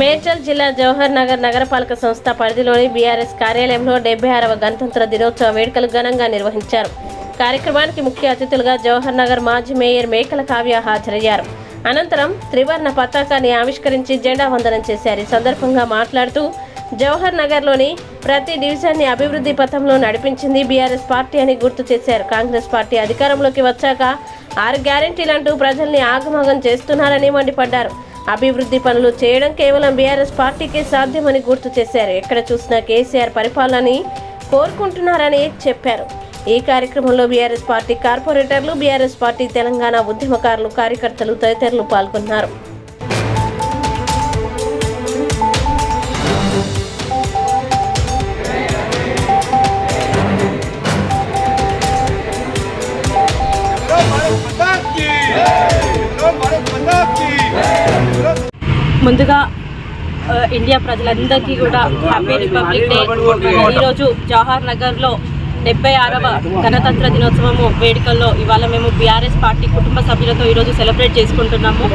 మేడ్చల్ జిల్లా జవహర్ నగర్ నగరపాలక సంస్థ పరిధిలోని బీఆర్ఎస్ కార్యాలయంలో డెబ్బై ఆరవ గణతంత్ర దినోత్సవ వేడుకలు ఘనంగా నిర్వహించారు. కార్యక్రమానికి ముఖ్య అతిథులుగా జవహర్ నగర్ మాజీ మేయర్ మేకల కావ్య హాజరయ్యారు. అనంతరం త్రివర్ణ పతాకాన్ని ఆవిష్కరించి జెండా వందనం చేశారు. ఈ సందర్భంగా మాట్లాడుతూ జవహర్ నగర్లోని ప్రతి డివిజన్ని అభివృద్ధి పథంలో నడిపించింది బీఆర్ఎస్ పార్టీ అని గుర్తు చేశారు. కాంగ్రెస్ పార్టీ అధికారంలోకి వచ్చాక ఆరు గ్యారెంటీలంటూ ప్రజల్ని ఆగమగం చేస్తున్నారని మండిపడ్డారు. అభివృద్ధి పనులు చేయడం కేవలం బీఆర్ఎస్ పార్టీకే సాధ్యమని గుర్తు చేశారు. ఎక్కడ చూసినా కేసీఆర్ పరిపాలనని కోరుకుంటున్నారని చెప్పారు. ఈ కార్యక్రమంలో బీఆర్ఎస్ పార్టీ కార్పొరేటర్లు బీఆర్ఎస్ పార్టీ తెలంగాణ ఉద్యమకారులు కార్యకర్తలు తదితరులు పాల్గొన్నారు. ముందుగా ఇండియా ప్రజలందరికీ కూడా హ్యాపీ రిపబ్లిక్ డే. ఈరోజు జవహర్ నగర్లో డెబ్బై ఆరవ గణతంత్ర దినోత్సవము వేడుకల్లో ఇవాళ మేము బీఆర్ఎస్ పార్టీ కుటుంబ సభ్యులతో ఈరోజు సెలబ్రేట్ చేసుకుంటున్నాము.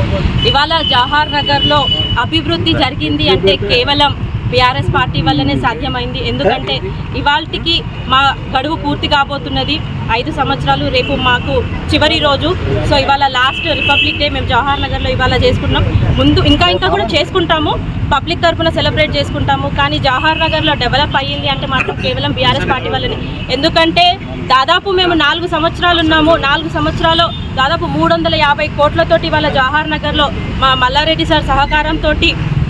ఇవాళ జవహర్ నగర్లో అభివృద్ధి జరిగింది అంటే కేవలం బీఆర్ఎస్ పార్టీ వల్లనే సాధ్యమైంది. ఎందుకంటే ఇవాళకి మా గడువు పూర్తి కాబోతున్నది ఐదు సంవత్సరాలు. రేపు మాకు చివరి రోజు. సో ఇవాళ లాస్ట్ రిపబ్లిక్ డే మేము జవహర్ నగర్లో ఇవాళ చేసుకున్నాం ముందు ఇంకా ఇంకా కూడా చేసుకుంటాము. పబ్లిక్ తరఫున సెలబ్రేట్ చేసుకుంటాము. కానీ జవహర్ నగర్లో డెవలప్ అయ్యింది అంటే మాత్రం కేవలం బీఆర్ఎస్ పార్టీ వల్లనే. ఎందుకంటే దాదాపు మేము నాలుగు సంవత్సరాలు ఉన్నాము. నాలుగు సంవత్సరాలు దాదాపు మూడు వందల యాభై కోట్లతోటి వాళ్ళ జవహర్ నగర్లో మా మల్లారెడ్డి సార్ సహకారంతో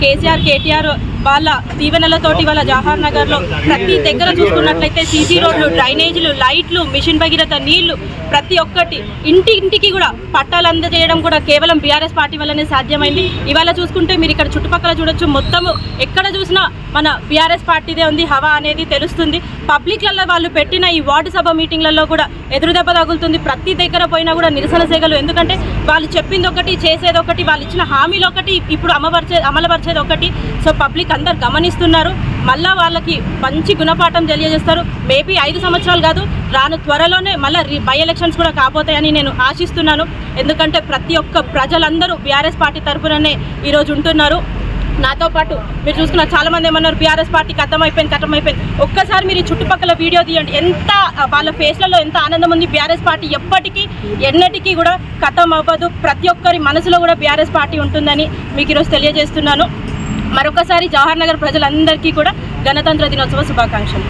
కేసీఆర్ కేటీఆర్ వాళ్ళ దీవెనలతోటి వాళ్ళ జవహర్ నగర్లో ప్రతి దగ్గర చూసుకున్నట్లయితే సీసీ రోడ్లు డ్రైనేజీలు లైట్లు మిషన్ భగీరథ నీళ్ళు ప్రతి ఒక్కటి ఇంటి ఇంటికి కూడా పట్టాలు అందజేయడం కూడా కేవలం బీఆర్ఎస్ పార్టీ వల్లనే సాధ్యమైంది. ఇవాళ చూసుకుంటే మీరు ఇక్కడ చుట్టుపక్కల చూడొచ్చు. మొత్తము ఎక్కడ చూసినా మన బీఆర్ఎస్ పార్టీదే ఉంది హవా అనేది తెలుస్తుంది. పబ్లిక్లలో వాళ్ళు పెట్టిన ఈ వార్డు సభ మీటింగ్లలో కూడా ఎదురుదెబ్బ తగులుతుంది. ప్రతి దగ్గర పోయినా కూడా నిరసన సేగలు ఎందుకంటే వాళ్ళు చెప్పింది ఒకటి చేసేది ఒకటి వాళ్ళు ఇచ్చిన హామీలు ఒకటి ఇప్పుడు అమవర్చే అమలుపరిచేది ఒకటి. సో పబ్లిక్ అందరు గమనిస్తున్నారు. మళ్ళా వాళ్ళకి మంచి గుణపాఠం తెలియజేస్తారు. మేబీ ఐదు సంవత్సరాలు కాదు రాను త్వరలోనే మళ్ళీ బై ఎలక్షన్స్ కూడా కాబోతాయని నేను ఆశిస్తున్నాను. ఎందుకంటే ప్రతి ఒక్క ప్రజలందరూ బీఆర్ఎస్ పార్టీ తరఫుననే ఈరోజు ఉంటున్నారు. నాతో పాటు మీరు చూసుకున్న చాలామంది ఏమన్నారు బీఆర్ఎస్ పార్టీ అర్థమైపోయింది అయిపోయింది అయిపోయింది ఒక్కసారి మీరు ఈ చుట్టుపక్కల వీడియో తీయండి. ఎంత వాళ్ళ ఫేస్లలో ఎంత ఆనందం ఉంది బీఆర్ఎస్ పార్టీ ఎప్పటికీ ఎన్నటికీ కూడా కథం అవ్వదు ప్రతి ఒక్కరి మనసులో కూడా బీఆర్ఎస్ పార్టీ ఉంటుందని మీకు ఈరోజు తెలియజేస్తున్నాను. మరొకసారి జవహర్ నగర్ ప్రజలందరికీ కూడా గణతంత్ర దినోత్సవ శుభాకాంక్షలు.